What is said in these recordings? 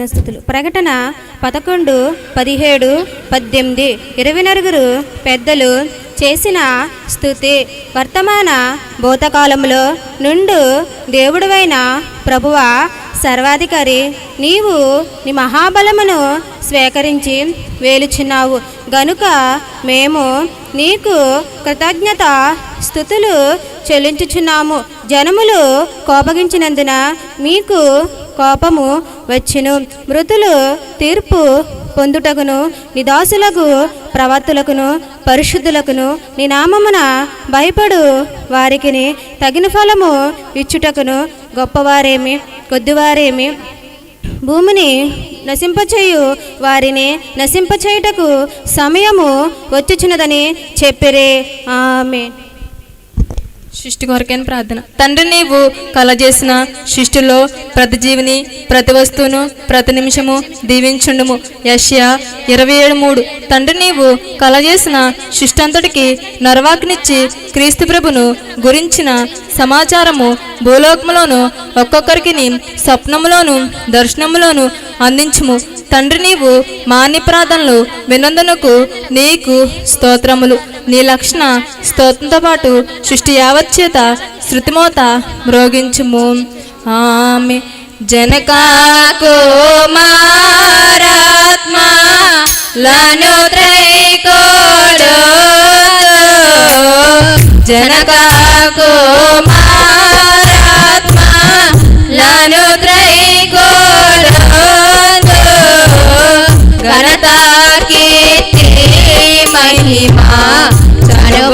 ప్రకటన స్థుతులు. ప్రకటన పదకొండు పదిహేడు పద్దెనిమిది ఇరవై నలుగురు పెద్దలు చేసిన స్థుతి. వర్తమాన భూతకాలంలో నుండు దేవుడువైన ప్రభువ సర్వాధికారి నీవు నీ మహాబలమును స్వీకరించి వేలుచున్నావు. గనుక మేము నీకు కృతజ్ఞత స్థుతులు చెల్లించుచున్నాము. జనములు కోపగించినందున మీకు కోపము వచ్చును. మృతులు తీర్పు పొందుటకును నిదాసులకు ప్రవర్తులకును పరిశుద్ధులకును నీ నామమున భయపడు వారికి తగిన ఫలము ఇచ్చుటకును గొప్పవారేమి కొద్దివారేమి? భూమిని నశింపచేయు వారిని నశింపచేయుటకు సమయము వచ్చుచున్నదని చెప్పిరే. ఆమె సృష్టి కొరకైన ప్రార్థన. తండ్రి నీవు కలజేసిన సృష్టిలో ప్రతి జీవిని ప్రతి వస్తువును ప్రతి నిమిషము దీవించుండుము. యష్యా ఇరవై ఏడు మూడు. తండ్రి నీవు కలజేసిన సృష్టి అంతటికి నరవాకునిచ్చి క్రీస్తు ప్రభును గురించిన సమాచారము భూలోకములోను ఒక్కొక్కరికి స్వప్నములోను దర్శనములోను అందించుము. తండ్రి నీవు మాన్య ప్రార్థనలు వినందునకు నీకు స్తోత్రములు. నీ లక్షణ స్తోత్రంతో పాటు సృష్టి యావచ్చేత శృతిమోత మ్రోగించుము. ఆమె జనకా కుమారాత్మా లను త్రైకోడు. జనకా కుమారాత్మా లను త్రైకోడు ఘనత కీర్తి మహిమా సర్వోనాయందు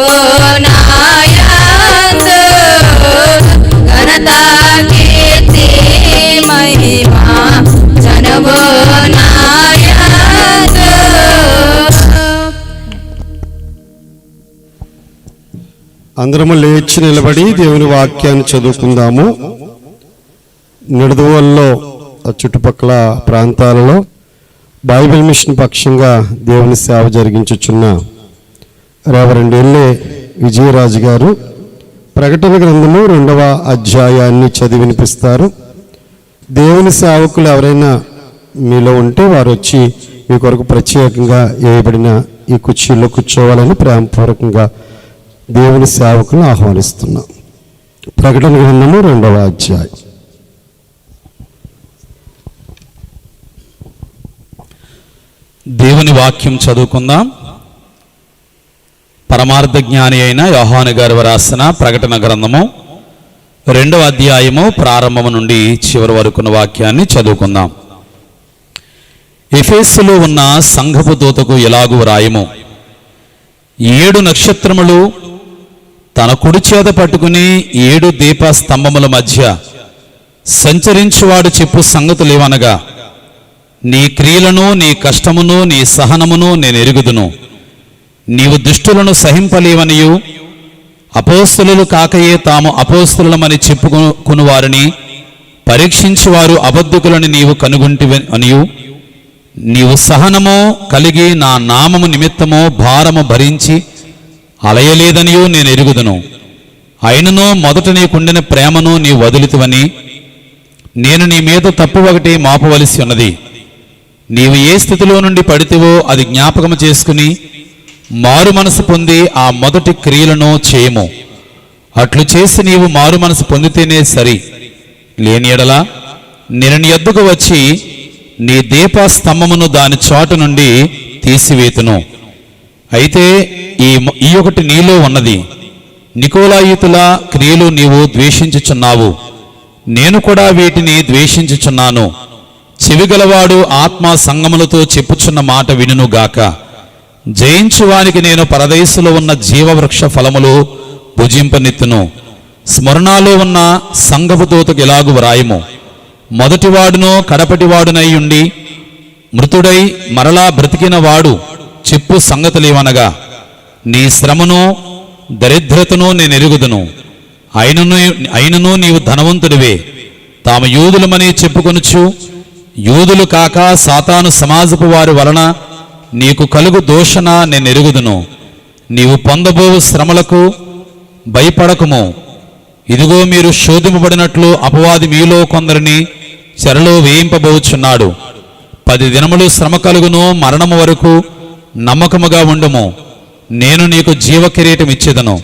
ఘనత కీర్తి మహిమా సర్వోనాయందు అందరము లేచి నిలబడి దేవుని వాక్యాన్ని చదువుకుందాము. నిడదవల్లో ఆ చుట్టుపక్కల ప్రాంతాలలో బైబిల్ మిషన్ పక్షంగా దేవుని సేవ జరిగించుచున్న రెవరెండ్ ఎల్లే విజయరాజు గారు ప్రకటన గ్రంథము రెండవ అధ్యాయాన్ని చదివి వినిపిస్తారు. దేవుని సేవకులు ఎవరైనా మీలో ఉంటే వారు వచ్చి మీ కొరకు ప్రత్యేకంగా వేయబడిన ఈ కుర్చీలో కూర్చోవాలని ప్రేమపూర్వకంగా దేవుని సేవకులను ఆహ్వానిస్తున్నాం. ప్రకటన గ్రంథము రెండవ అధ్యాయం. దేవుని వాక్యం చదువుకుందాం. పరమార్థ జ్ఞాని అయిన యోహాను గారు రాసిన ప్రకటన గ్రంథము రెండవ అధ్యాయము ప్రారంభము నుండి చివరి వరకున్న వాక్యాన్ని చదువుకుందాం. ఎఫేసులో ఉన్న సంఘపు దూతకు ఎలాగూ రాయము ఏడు నక్షత్రములు తన కుడి చేత పట్టుకుని ఏడు దీప స్తంభముల మధ్య సంచరించువాడు చెప్పు సంగతులేవనగా నీ క్రియలను నీ కష్టమును నీ సహనమును నేను ఎరుగుదును. నీవు దుష్టులను సహింపలేవనియు. అపోస్తులు కాకయే తాము అపోస్తులమని చెప్పుకుని వారిని పరీక్షించువారు అబద్ధకులని నీవు కనుగొంటి అనియు. నీవు సహనము కలిగి నా నామము నిమిత్తము భారము భరించి అలయలేదనియు నేను ఎరుగుదును. అయినను మొదట నీకుండిన ప్రేమను నీ వదులుతువని నేను నీ మీద తప్పు ఒకటి మాపవలసి ఉన్నది. నీవు ఏ స్థితిలో నుండి పడితేవో అది జ్ఞాపకం చేసుకుని మారు మనసు పొంది ఆ మొదటి క్రియలను చేయము. అట్లు చేసి నీవు మారు మనసు పొందితేనే సరి. లేని ఎడలా నేను ఎద్దుకు వచ్చి నీ దీప స్తంభమును దాని చోటు నుండి తీసివేతును. అయితే ఈ ఈ ఒకటి నీలో ఉన్నది. నికోలాయుతుల క్రియలు నీవు ద్వేషించుచున్నావు. నేను కూడా వీటిని ద్వేషించుచున్నాను. చెవిగలవాడు ఆత్మ సంగములతో చెప్పుచున్న మాట వినుగాక జయించువానికి నేను పరదేశులో ఉన్న జీవవృక్ష ఫలములు భుజింపనెత్తును. స్మరణాలో ఉన్న సంగపుదూతకు ఎలాగు వ్రాయము? మొదటివాడును కడపటివాడునై ఉండి మృతుడై మరలా బ్రతికిన వాడు చెప్పు సంగతులేవనగా. నీ శ్రమను దరిద్రతను నేను ఎరుగుదును అయినను అయినను నీవు ధనవంతుడివే. తాము యూదులమని చెప్పుకొనుచు యూదులు కాక సాతాను సమాజపు వారి వలన నీకు కలుగు దోషణ నేను ఎరుగుదును నీవు పొందబోవు శ్రమలకు భయపడకము. ఇదిగో మీరు శోధింపబడినట్లు అపవాది మీలో కొందరిని చెరలో వేయింపబోచున్నాడు. పది దినములు శ్రమ కలుగును మరణము వరకు నమ్మకముగా ఉండము. నేను నీకు జీవ ఇచ్చేదను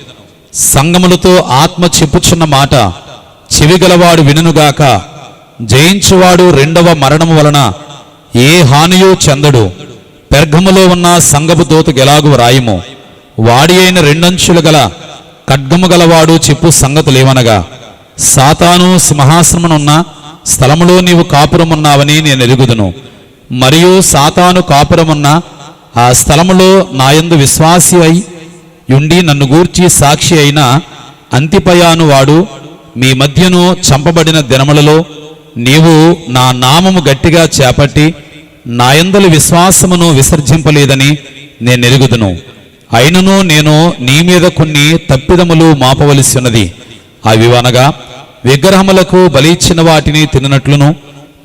సంగములతో ఆత్మ చెప్పుచున్న మాట చెవిగలవాడు వినుగాక జయించువాడు రెండవ మరణము వలన ఏ హానియు చెందడు. పెర్గములో ఉన్న సంగపు దూతకు ఎలాగు రాయము వాడి అయిన రెండంచులు గల ఖడ్గము గలవాడు చెప్పు సంగతులేమనగా సాతాను సింహాసనమునున్న స్థలములో నీవు కాపురమున్నావని నేను ఎరుగుదును. మరియు సాతాను కాపురమున్న ఆ స్థలములో నాయందు విశ్వాసి అయి ఉండి నన్ను గూర్చి సాక్షి అయిన అంతిపయాను వాడు మీ మధ్యను చంపబడిన దినములలో నీవు నా నామము గట్టిగా చేపట్టి నాయందలి విశ్వాసమును విసర్జింపలేదని నేను ఎరుగుదును. అయినను నేను నీ మీద కొన్ని తప్పిదములు మాపవలసి ఉన్నది అవి అనగా విగ్రహములకు బలి ఇచ్చిన వాటిని తిననట్లును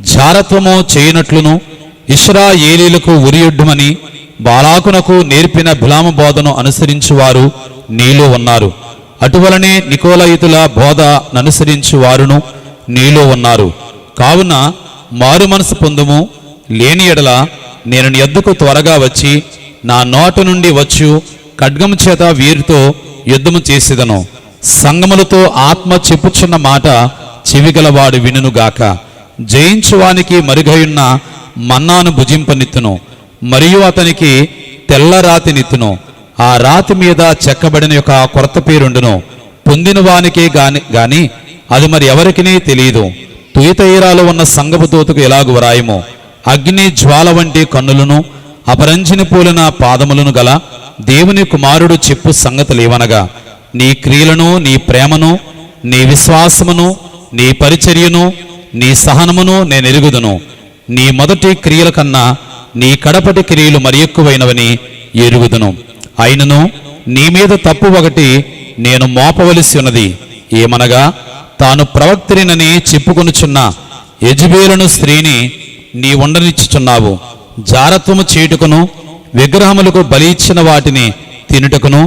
జారత్వము చేయనట్లును ఇష్రా ఏలీలకు ఉరియొడ్డుమని బాలాకునకు నేర్పిన బిలామ బోధను అనుసరించువారు నీలో ఉన్నారు. అటువలనే నికోలయుతుల బోధ ననుసరించు వారును నీలో ఉన్నారు. కావున మారు మనసు పొందుము. లేని ఎడల నేను నీ యొద్దకు త్వరగా వచ్చి నా నోట నుండి వచ్చు ఖడ్గము చేత వీరితో యుద్ధము చేసేదను. సంగములతో ఆత్మ చెప్పుచున్న మాట చెవిగలవాడు వినుగాక జయించువానికి మరుగయున్న మన్నాను భుజింపనిత్తును. మరియు అతనికి తెల్ల రాతి నిత్తును. ఆ రాతి మీద చెక్కబడిన యొక్క కొరత పేరుండును. పొందిన వానికే గాని గాని అది మరి ఎవరికినే తెలియదు తుయితైరాలో ఉన్న సంగపు తోతకు ఎలాగు వ్రాయము? అగ్ని జ్వాల వంటి కన్నులను అపరంజిని పోలిన పాదములను గల దేవుని కుమారుడు చెప్పు సంగతులేవనగా నీ క్రియలను నీ ప్రేమను నీ విశ్వాసమును నీ పరిచర్యను నీ సహనమును నేనెరుగుదును నీ మొదటి క్రియల కన్నా నీ కడపటి క్రియలు మరి ఎక్కువైనవని ఎరుగుదును. అయినను నీ మీద తప్పు ఒకటి నేను మోపవలసి ఉన్నది. ఏమనగా తాను ప్రవక్తినని చెప్పుకొనుచున్న యజుబేలును స్త్రీని నీ ఉండనిచ్చుచున్నావు జారత్వము చేయుటకును విగ్రహములకు బలి ఇచ్చిన వాటిని తినుటకును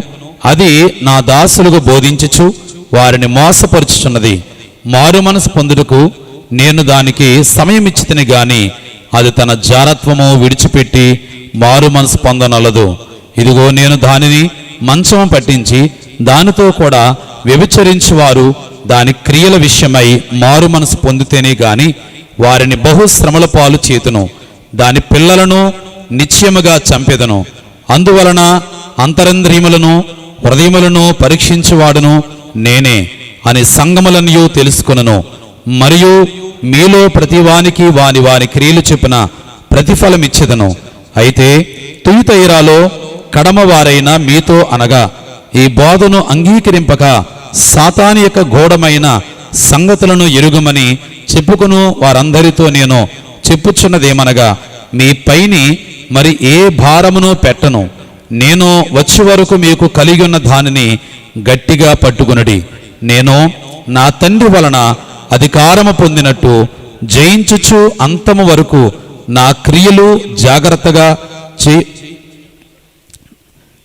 అది నా దాసులకు బోధించుచు వారిని మోసపరుచుచున్నది. మారు మనసు పొందుటకు నేను దానికి సమయం ఇచ్చితిని గాని అది తన జారత్వము విడిచిపెట్టి మారు మనసు పొందనలదు. ఇదిగో నేను దానిని మంచము పట్టించి దానితో కూడా వ్యభిచరించి వారు దాని క్రియల విషయమై మారు మనసు పొందితేనే గాని వారిని బహు శ్రమల పాలు చేతును. దాని పిల్లలను నిశ్చయముగా చంపెదను. అందువలన అంతరంద్రియములను హృదయములను పరీక్షించువాడును నేనే అని సంగములనియు తెలుసుకొనును. మరియు మీలో ప్రతివానికి వాని వాని క్రియలు చెప్పిన ప్రతిఫలమిచ్చేదను. అయితే తుయితైరాలో కడమవారైన మీతో అనగా ఈ బోధను అంగీకరింపక సాతాని యొక్క ఘోడమైన సంగతులను ఎరుగమని చెప్పుకును వారందరితో నేను చెప్పుచున్నదేమనగా మీ పైని మరి ఏ భారమును పెట్టను. నేను వచ్చే వరకు మీకు కలిగి ఉన్న దానిని గట్టిగా పట్టుకునడి. నేను నా తండ్రి వలన అధికారము పొందినట్టు జయించుచు అంతము వరకు నా క్రియలు జాగ్రత్తగా చే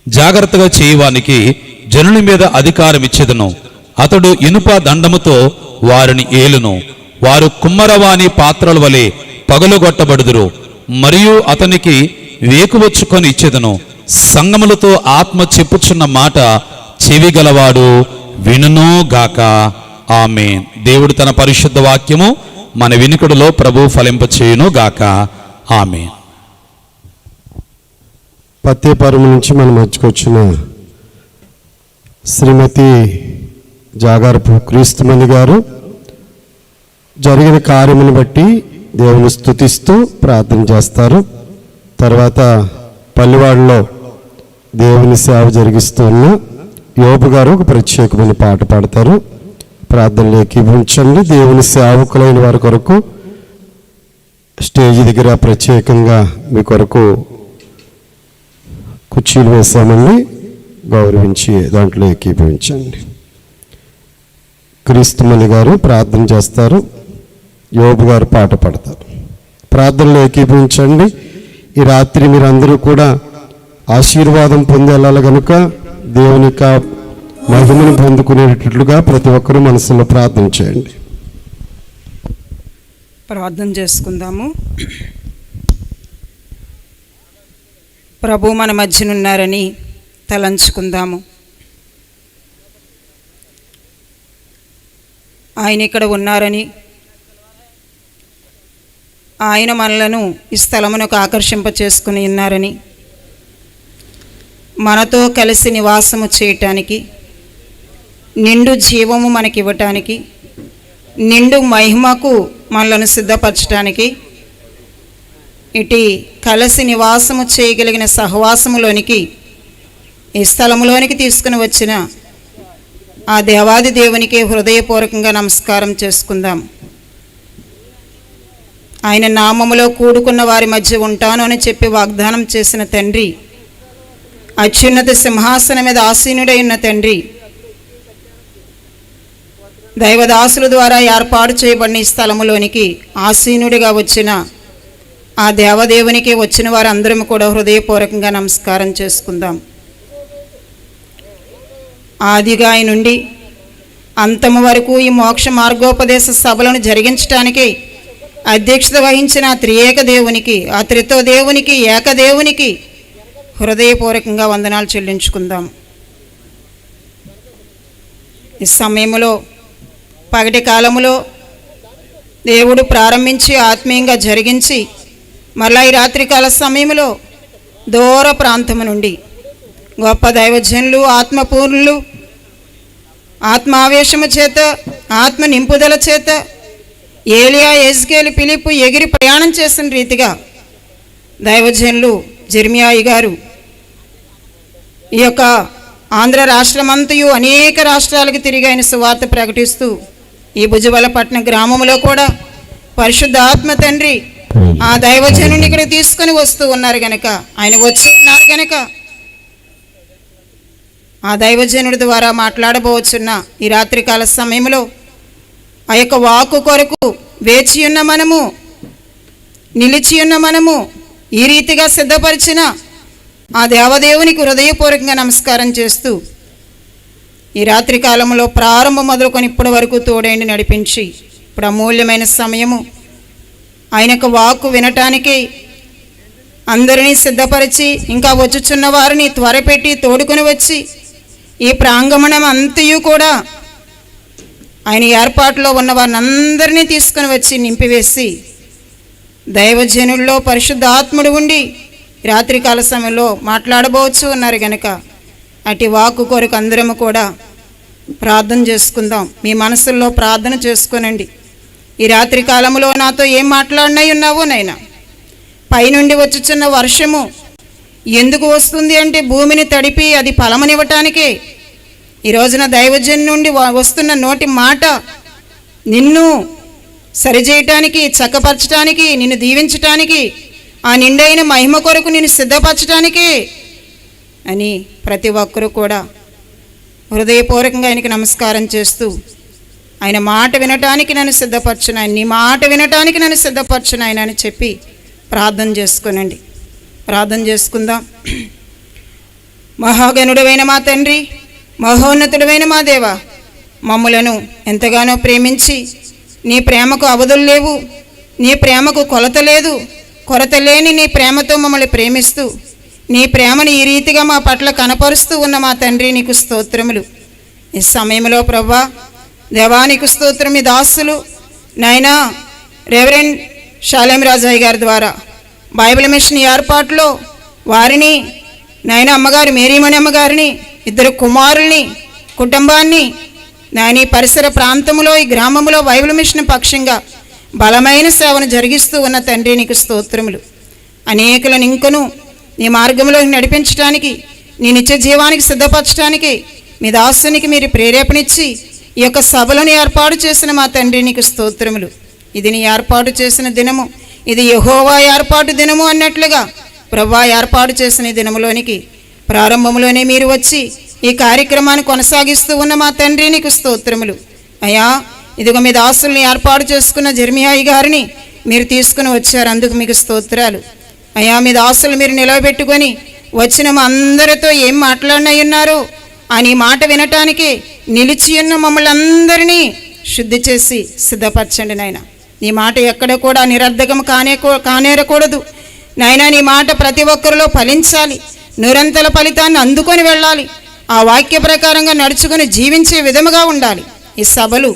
జాగ్రత్తగా చేయవానికి జనుని మీద అధికారం ఇచ్చేదను అతడు ఇనుప దండముతో వారిని ఏలును. వారు కుమ్మరవాణి పాత్రల వలె పగలుగొట్టబడుదురు. మరియు అతనికి వేకువచ్చుకొని ఇచ్చేదను. సంగములతో ఆత్మ చెప్పుచున్న మాట చెవిగలవాడు వినును గాక. ఆమె దేవుడు తన పరిశుద్ధ వాక్యము మన వినికుడిలో ప్రభు ఫలింపచేయును గాక. ఆమె పత్తేపురం నుంచి మనం మధ్యకు శ్రీమతి జాగారపు క్రీస్తుమణి గారు జరిగిన కార్యమును బట్టి దేవుని స్తుతిస్తూ ప్రార్థన చేస్తారు. తర్వాత పల్లివాడలో దేవుని సేవ జరిగిస్తున్న యోపు గారు ఒక ప్రత్యేకమైన పాట పాడతారు. ప్రార్థనలోకి ఉంచండి. దేవుని సేవకులైన వారి కొరకు స్టేజ్ దగ్గర ప్రత్యేకంగా మీ కొరకు కుర్చీలు వేసామండి. గౌరవించి దాంట్లో ఏకీభవించండి. క్రీస్తుమల్లి గారు ప్రార్థన చేస్తారు యోబు గారు పాట పాడతారు. ప్రార్థనలు ఏకీభవించండి. ఈ రాత్రి మీరందరూ కూడా ఆశీర్వాదం పొంది కనుక దేవుని యొక్క మహిమను పొందుకునేటట్లుగా ప్రతి ఒక్కరూ మనసులో ప్రార్థన చేయండి. ప్రార్థన చేసుకుందాము. ప్రభు మన మధ్యనున్నారని తలంచుకుందాము. ఆయన ఇక్కడ ఉన్నారని ఆయన మనలను ఈ స్థలమునకు ఆకర్షింప చేసుకుని ఉన్నారని మనతో కలిసి నివాసము చేయటానికి నిండు జీవము మనకివ్వటానికి నిండు మహిమకు మనలను సిద్ధపరచడానికి ఇటు కలిసి నివాసము చేయగలిగిన సహవాసములోనికి ఈ స్థలములోనికి తీసుకుని వచ్చిన ఆ దేవాది దేవునికి హృదయపూర్వకంగా నమస్కారం చేసుకుందాం. ఆయన నామములో కూడుకున్న వారి మధ్య ఉంటాను అని చెప్పి వాగ్దానం చేసిన తండ్రి అత్యున్నత సింహాసనం మీద ఆసీనుడై ఉన్న తండ్రి దైవదాసుల ద్వారా ఏర్పాటు చేయబడిన ఈ స్థలములోనికి ఆసీనుడిగా వచ్చిన ఆ దేవదేవునికి వచ్చిన వారందరం కూడా హృదయపూర్వకంగా నమస్కారం చేసుకుందాం. ఆదిగా నుండి అంతము వరకు ఈ మోక్ష మార్గోపదేశ సభలను జరిగించటానికి అధ్యక్షత వహించిన త్రియేక దేవునికి ఆ త్రితో దేవునికి ఏకదేవునికి హృదయపూర్వకంగా వందనాలు చెల్లించుకుందాం. ఈ సమయంలో పగటి కాలములో దేవుడు ప్రారంభించి ఆత్మీయంగా జరిగించి మరలా ఈ రాత్రికాల సమయంలో దూర ప్రాంతము నుండి గొప్ప దైవజనులు ఆత్మపూర్ణులు ఆత్మావేశము చేత ఆత్మ నింపుదల చేత ఏలియా ఎజ్కేలు పిలిపు ఎగిరి ప్రయాణం చేసిన రీతిగా దైవజనులు జెర్మియాయి గారు ఈ యొక్క ఆంధ్ర రాష్ట్రమంతయు అనేక రాష్ట్రాలకు తిరిగి ఆయన సువార్త ప్రకటిస్తూ ఈ భుజబలపట్నం గ్రామంలో కూడా పరిశుద్ధ ఆత్మ తండ్రి ఆ దైవజనుని ఇక్కడ తీసుకొని వస్తూ ఉన్నారు గనక. ఆయన వచ్చి ఉన్నారు గనక. ఆ దైవజనుడి ద్వారా మాట్లాడబోచున్న ఈ రాత్రికాల సమయంలో ఆ యొక్క వాకు కొరకు వేచి ఉన్న మనము నిలిచి ఉన్న మనము ఈ రీతిగా సిద్ధపరిచిన ఆ దేవదేవునికి హృదయపూర్వకంగా నమస్కారం చేస్తూ ఈ రాత్రి కాలంలో ప్రారంభం మొదలుకొని ఇప్పటి వరకు తోడైండి నడిపించి ఇప్పుడు అమూల్యమైన సమయము. ఆయనకు వాక్కు వినటానికి అందరినీ సిద్ధపరిచి ఇంకా వచ్చుచున్న వారిని త్వరపెట్టి తోడుకొని వచ్చి ఈ ప్రాంగణం అంతయు కూడా ఆయన ఏర్పాటులో ఉన్న వారిని అందరినీ తీసుకొని వచ్చి నింపివేసి దైవజనుల్లో పరిశుద్ధాత్ముడు ఉండి రాత్రికాల సమయంలో మాట్లాడబోవచ్చు ఉన్నారు గనక. అటు వాకు కొరకు అందరము కూడా ప్రార్థన చేసుకుందాం. మీ మనసుల్లో ప్రార్థన చేసుకునండి. ఈ రాత్రి కాలంలో నాతో ఏం మాట్లాడినై ఉన్నావో నైనా పైనుండి వచ్చుచున్న వర్షము ఎందుకు వస్తుంది అంటే భూమిని తడిపి అది ఫలమనివ్వటానికే. ఈ రోజున దైవజన్ నుండి వస్తున్న నోటి మాట నిన్ను సరిచేయటానికి చక్కపరచటానికి నిన్ను దీవించటానికి ఆ నిండైన మహిమ కొరకు నిన్ను సిద్ధపరచటానికి అని ప్రతి ఒక్కరూ కూడా హృదయపూర్వకంగా ఆయనకి నమస్కారం చేస్తూ ఆయన మాట వినటానికి నన్ను సిద్ధపరచును ఆయన నీ మాట వినటానికి నన్ను సిద్ధపరచును ఆయన అని చెప్పి ప్రార్థన చేసుకునండి. ప్రార్థన చేసుకుందాం. మహాగణుడవైన మా తండ్రి మహోన్నతుడవైన మా దేవ మమ్ములను ఎంతగానో ప్రేమించి నీ ప్రేమకు అవధులు లేవు నీ ప్రేమకు కొలత లేదు కొరత లేని నీ ప్రేమతో మమ్మల్ని ప్రేమిస్తూ నీ ప్రేమను ఈ రీతిగా మా పట్ల కనపరుస్తూ ఉన్న మా తండ్రి నీకు స్తోత్రములు. ఈ సమయంలో ప్రవ్వా దేవానికి స్తోత్రం ఈ దాసులు నాయనా రెవరెండ్ షాలేం రాజయ్య గారి ద్వారా బైబిల్ మిషన్ ఏర్పాటులో వారిని నాయన అమ్మగారు మేరీమణి అమ్మగారిని ఇద్దరు కుమారుల్ని కుటుంబాన్ని నాయన ఈ పరిసర ప్రాంతంలో ఈ గ్రామంలో బైబిల్ మిషన్ పక్షంగా బలమైన సేవను జరిగిస్తూ ఉన్న తండ్రి నీకు స్తోత్రములు. అనేకులను ఇంకను నీ మార్గంలో నడిపించడానికి నీ నిత్య జీవానికి సిద్ధపరచడానికి మీ దాసునికి మీరు ప్రేరేపణిచ్చి ఈ యొక్క సభలను ఏర్పాటు చేసిన మా తండ్రి నీకు స్తోత్రములు. ఇది నీ ఏర్పాటు చేసిన దినము. ఇది యహోవా ఏర్పాటు దినము అన్నట్లుగా ప్రభా ఏర్పాటు చేసిన దినములోనికి ప్రారంభంలోనే మీరు వచ్చి ఈ కార్యక్రమాన్ని కొనసాగిస్తూ ఉన్న మా తండ్రి నీకు స్తోత్రములు. అయ్యా ఇదిగో మీ దాసుల్ని ఏర్పాటు చేసుకున్న జర్మియాయి గారిని మీరు తీసుకుని వచ్చారు అందుకు మీకు స్తోత్రాలు. అయ్యా మీ దాసులు మీరు నిలవబెట్టుకొని వచ్చిన మా అందరితో ఏం మాట్లాడినై ఉన్నారు అని మాట వినటానికి నిలిచి ఉన్న మమ్మల్ని అందరినీ శుద్ధి చేసి సిద్ధపరచండి నాయన. నీ మాట ఎక్కడ కూడా నిరర్ధకం కానే కానేరకూడదు. నాయనా నీ మాట ప్రతి ఒక్కరిలో ఫలించాలి. నిరంతర ఫలితాన్ని అందుకొని వెళ్ళాలి. ఆ వాక్య ప్రకారంగా నడుచుకుని జీవించే విధముగా ఉండాలి. ఈ సభలు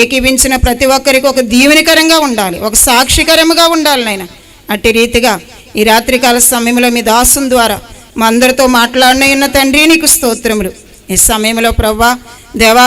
ఏకీవించిన ప్రతి ఒక్కరికి ఒక దీవెనికరంగా ఉండాలి. ఒక సాక్షికరముగా ఉండాలి నాయన. అట్టి రీతిగా ఈ రాత్రికాల సమయంలో మీ దాసం ద్వారా మా అందరితో మాట్లాడిన ఉన్న తండ్రి నీకు స్తోత్రములు. ఈ సమయంలో ప్రవ్వా దేవా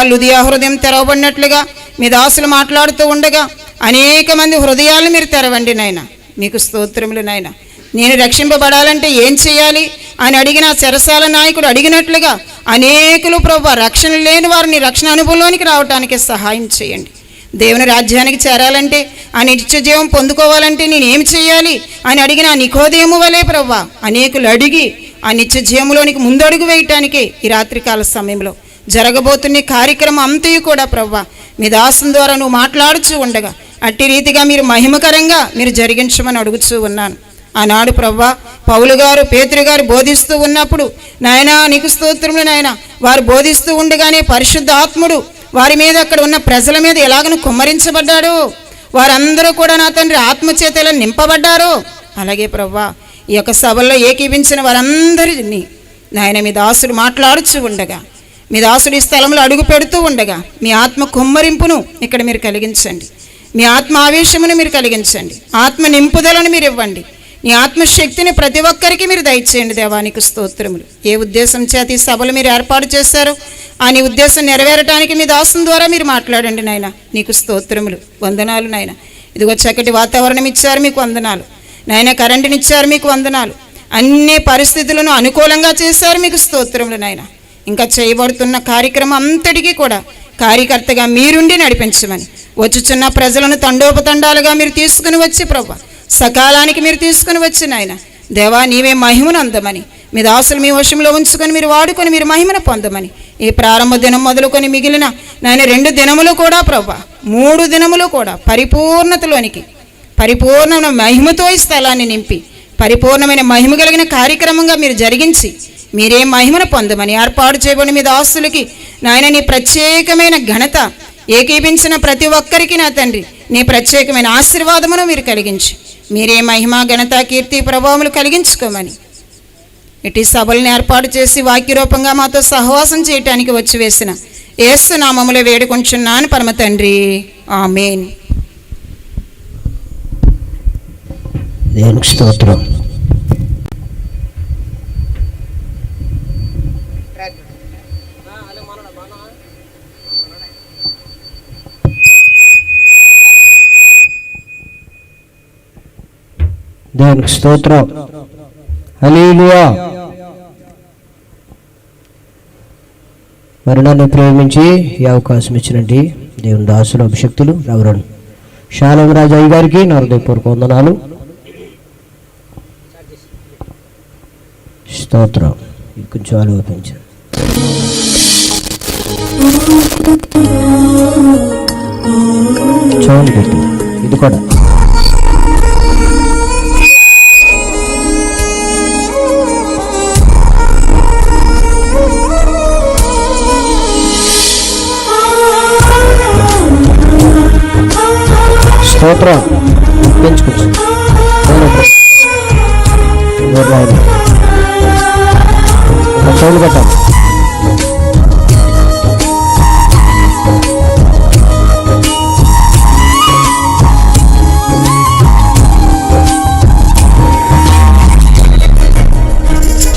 హృదయం తెరవబడినట్లుగా మీ దాసులు మాట్లాడుతూ ఉండగా అనేక మంది హృదయాలు మీరు తెరవండి నాయన. మీకు స్తోత్రములు నాయన. నేను రక్షింపబడాలంటే ఏం చేయాలి? అని అడిగిన శరసాల చెరసాల నాయకుడు అడిగినట్లుగా అనేకులు ప్రభు రక్షణ లేని వారిని రక్షణ అనుభవంలోనికి రావడానికి సహాయం చేయండి. దేవుని రాజ్యానికి చేరాలంటే ఆ నిత్య జీవం పొందుకోవాలంటే నేనేం చేయాలి? అని అడిగిన ఆ నికోదేము వలే ప్రవ్వా అనేకులు అడిగి ఆ నిత్య జీవంలోనికి ముందడుగు వేయటానికే ఈ రాత్రికాల సమయంలో జరగబోతున్న కార్యక్రమం అంతయు కూడా ప్రవ్వా మీ దాసం ద్వారా నువ్వు మాట్లాడుచూ ఉండగా అట్టి రీతిగా మీరు మహిమకరంగా మీరు జరిగించమని అడుగుచూ ఉన్నాను. ఆనాడు ప్రవ్వా పౌలు గారు పేతురు గారు బోధిస్తూ ఉన్నప్పుడు నాయనా నీకు స్తోత్రములు నాయన. వారు బోధిస్తూ ఉండగానే పరిశుద్ధ ఆత్ముడు వారి మీద అక్కడ ఉన్న ప్రజల మీద ఎలాగను కుమ్మరించబడ్డాడు వారందరూ కూడా నా తండ్రి ఆత్మచేత ఎలా నింపబడ్డారు. అలాగే ప్రవ్వా ఈ యొక్క సభల్లో ఏకీపించిన వారందరినీ నాయన మీ దాసుడు మాట్లాడుచు ఉండగా మీ దాసుడు ఈ స్థలంలో అడుగు పెడుతూ ఉండగా మీ ఆత్మ కుమ్మరింపును ఇక్కడ మీరు కలిగించండి. మీ ఆత్మ ఆవేశమును మీరు కలిగించండి. ఆత్మ నింపుదలను మీరు ఇవ్వండి. నీ ఆత్మశక్తిని ప్రతి ఒక్కరికి మీరు దయచేయండి దేవానికి స్తోత్రములు. ఏ ఉద్దేశం చేత ఈ సభలు మీరు ఏర్పాటు చేశారో ఆ నీ ఉద్దేశం నెరవేరటానికి మీ దాసం ద్వారా మీరు మాట్లాడండి నాయన. నీకు స్తోత్రములు. వందనాలు నాయన. ఇదిగో చక్కటి వాతావరణం ఇచ్చారు మీకు వందనాలు. నాయన కరెంటునిచ్చారు మీకు వందనాలు. అన్ని పరిస్థితులను అనుకూలంగా చేశారు మీకు స్తోత్రములు నాయన. ఇంకా చేయబడుతున్న కార్యక్రమం అంతటికీ కూడా కార్యకర్తగా మీరుండి నడిపించమని. వచ్చుచున్న ప్రజలను తండోపతండాలుగా మీరు తీసుకుని వచ్చి ప్రభు. సకాలానికి మీరు తీసుకుని వచ్చి నాయన. దేవా నీవే మహిమను అందమని. మీ దాసులు మీ వశంలో ఉంచుకొని మీరు వాడుకొని మీరు మహిమను పొందమని. ఈ ప్రారంభ దినం మొదలుకొని మిగిలిన నాయన రెండు దినములు కూడా ప్రభా. మూడు దినములు కూడా పరిపూర్ణతలోనికి పరిపూర్ణమైన మహిమతో ఈ స్థలాన్ని నింపి పరిపూర్ణమైన మహిమ కలిగిన కార్యక్రమంగా మీరు జరిగించి మీరే మహిమను పొందమని ఏర్పాటు చేయబడి మీ దాసులకి నాయన నీ ప్రత్యేకమైన ఘనత ఏకీపించిన ప్రతి ఒక్కరికి నా తండ్రి. నీ ప్రత్యేకమైన ఆశీర్వాదమును మీరు కలిగించి. మీరే మహిమ ఘనత కీర్తి ప్రభావములు కలిగించుకోమని. ఇటు సభలను ఏర్పాటు చేసి వాక్యరూపంగా మాతో సహవాసం చేయటానికి వచ్చి వేసిన ఏసు నామములో వేడుకొంచున్నాను పరమ తండ్రి. ఆమెన్. దేవునికి స్తోత్రం. దేవునికి స్తోత్రం. హల్లెలూయా. మరి నన్ను ప్రేమించి ఈ అవకాశం ఇచ్చినట్టు దేవుని దాసులు అభిషక్తులు రవరన్ శాలం రాజయ్య గారికి నా హృదయపూర్వక వందనాలు. స్తోత్రం. కొంచెం ఆలోపించండి చూడండి ఇది కూడా. స్తోత్రం. పెంచుకోవచ్చు చౌలు పెట్టాలి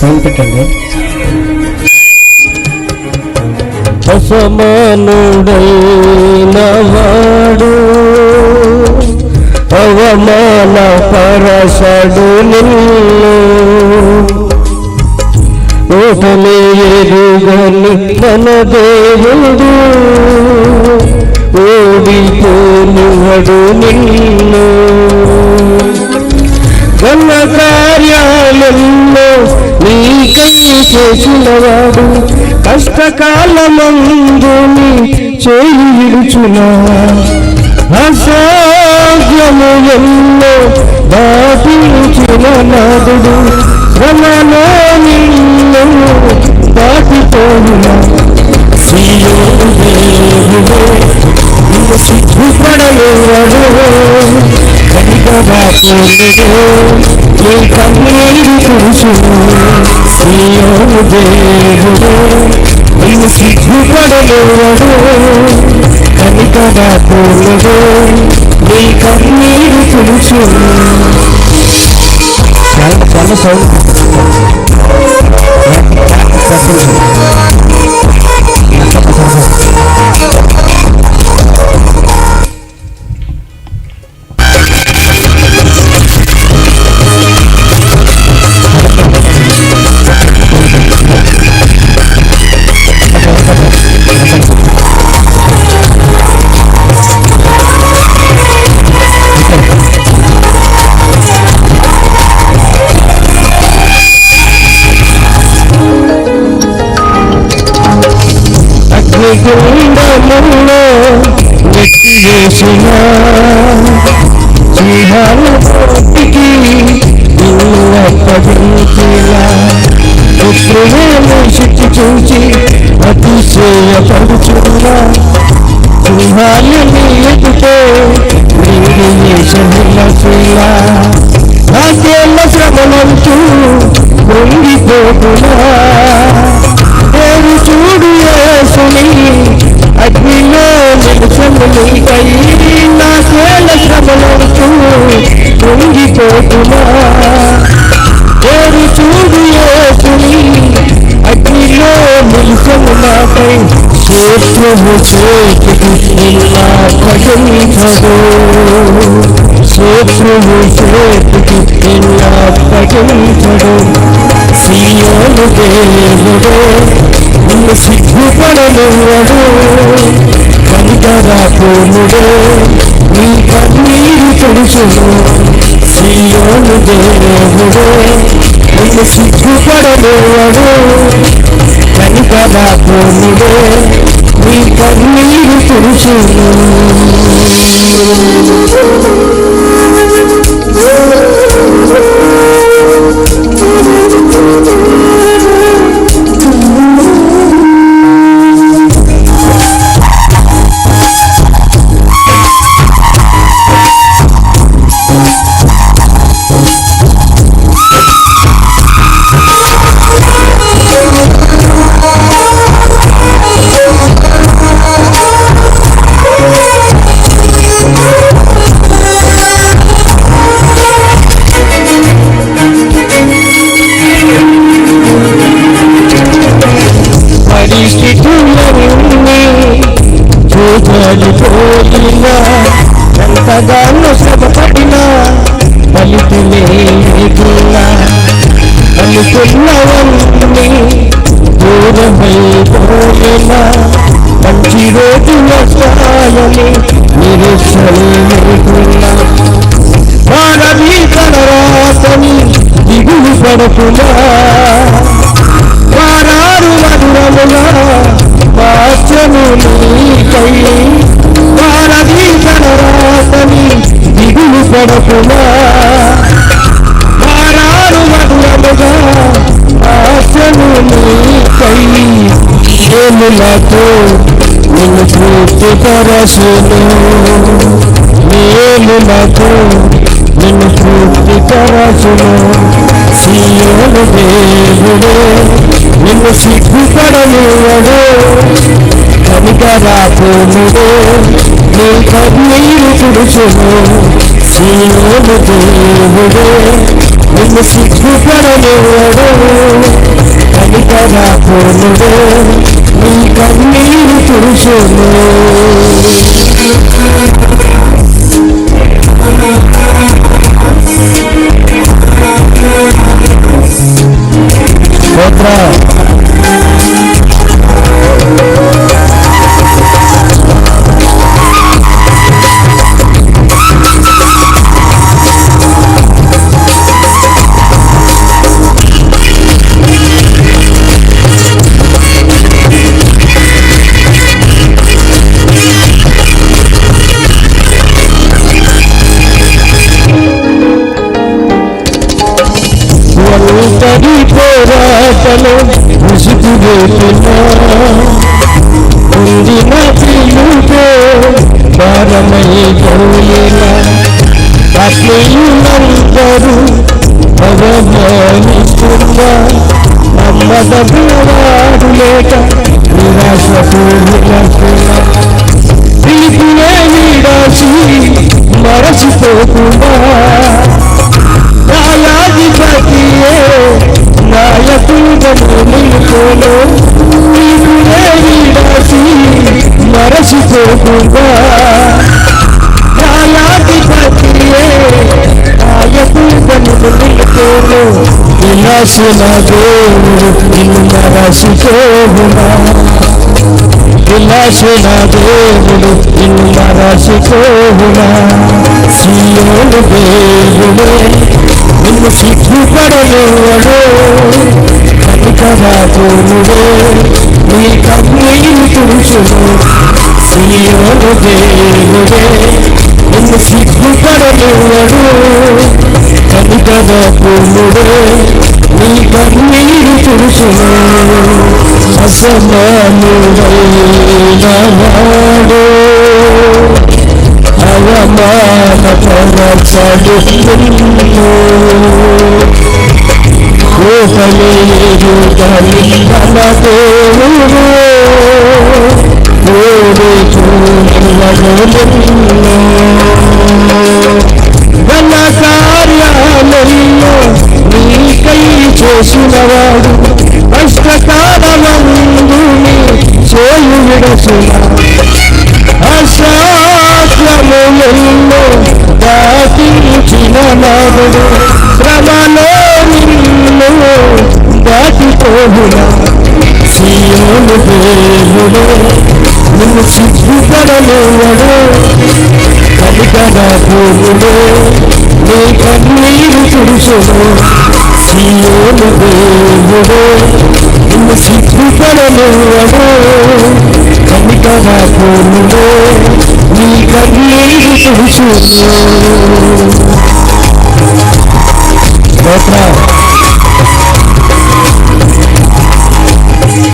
చౌలు పెట్టండి. అసమానుడైన వాడు అవమాన పరసడు నిన్ను. ఓటమి ఎరుగని మన దేవుడు. ఓడిపోనివడు నిన్ను. గన్న కార్యాలెన్నో నీకై చేసినవాడు కష్టకాలమందు నీ చేయి విడుచునా. అసాధ్యము ఎన్నో దాటించిన నాదుడు. శ్రమలో నిన్ను దాటిపోయిన సియోను దేవుడే నిన్ను నీ కన్నీరు దేవుడు నిన్ను సిగ్గుపడలేవడు కనికరాకునుడు నీ కన్నీరు తుడుచును చాలా చాలా సౌండ్ నీరు వేసిన శ్రమలంటూ పొంగిపోతున్నా దేవు చూడు యేసుని అగ్నిలో నిలుసము కై నా కేల శ్రమలంటూ పొంగిపోతున్నా నేను చూడు యేసుని అగ్నిలో నిలుసము నాకై చేతికి నిన్నా పగించదు శత్రువు చేతికి ఇలా పగించడు సీయోను దేవుడు నిన్ను సిగ్గుపడనివ్వడు కనికరాకునుడు నీ కన్నీరు తుడుచును సీయోను దేవుడు నిన్ను సిగ్గుపడనివ్వడు కనికరాకునుడు నీ కన్నీరు తుడుచును చూచలిపోయినా ఎంతగానో శ్రమపడినా ఫలితమే లేకున్నా అనుకున్నవన్నీ దూరమైపోయినా మంచి రోజుల సాయని నిరీక్షణ లేకున్నా వారవి దిగులు పడుతున్నా వారారు మధురమున వాచను నీకై వారది కనరాతని దిగులు పడకుమా వారారు మధురముగా వాచను నీకై ఏములతో నిన్ను పూర్తి పరచును మేలులతో నిన్ను పూర్తి నిన్ను నీ కన్నీరు తుడుచును సీయోను దేవుడు నిన్ను సిగ్గుపడనివ్వడు కనికరాకునుడు నీ కన్నీరు తుడుచును స్తోత్రం పోరాటము ముసుగుతున్నా ఉండిన పిలుపే భారమై పోయేలా ఆత్మీయులందరూ అవమానిస్తున్నా నమ్మదగినవాడు లేక నిరాశకు పిలుపునే మరచిపోకుండా నాయకుడను నిలుకోను పిలుపునే నిరాశి మరచిపోకుండా న్యాయాధిపతియే నాయకుడను నిలుకోను విలాసిన దేవుడు నిన్ను మరచిపోవునా విలాసిన దేవుడు నిన్ను మరచిపోవునా సీయోను దేవుడే నిన్ను సిగ్గుపడలేవడు కనికరాకునుడే నీ కన్నీరు తుడుచును సీయోను దేవుడే నిన్ను సిగ్గుపడలేవడు కనికరాకునుడే నీ కన్నీరు తుడుచును అసమానుడైన వాడు. అవమానపరచడు నిన్ను కోపలేదు తన దేవుడు కోరుచున్నను నిన్ను ఘన కార్యాలయంలో నీకై చేసినవాడు కష్టకాలమందు నీ చేయు విడచిన అసాధ్యములను దాటించిన నాదుడు శ్రమలో నిన్ను దాటిపోవునా సీయోను దేవుడు నిన్ను సిగ్గుపడలేవడు కనికర భూములు నీ కన్నీరు తుడుచును సీయోను దేవుడు నిన్ను సిగ్గుపడలేవడు కనికర భూములు నీ కన్నీరు తుడుచును స్తోత్రం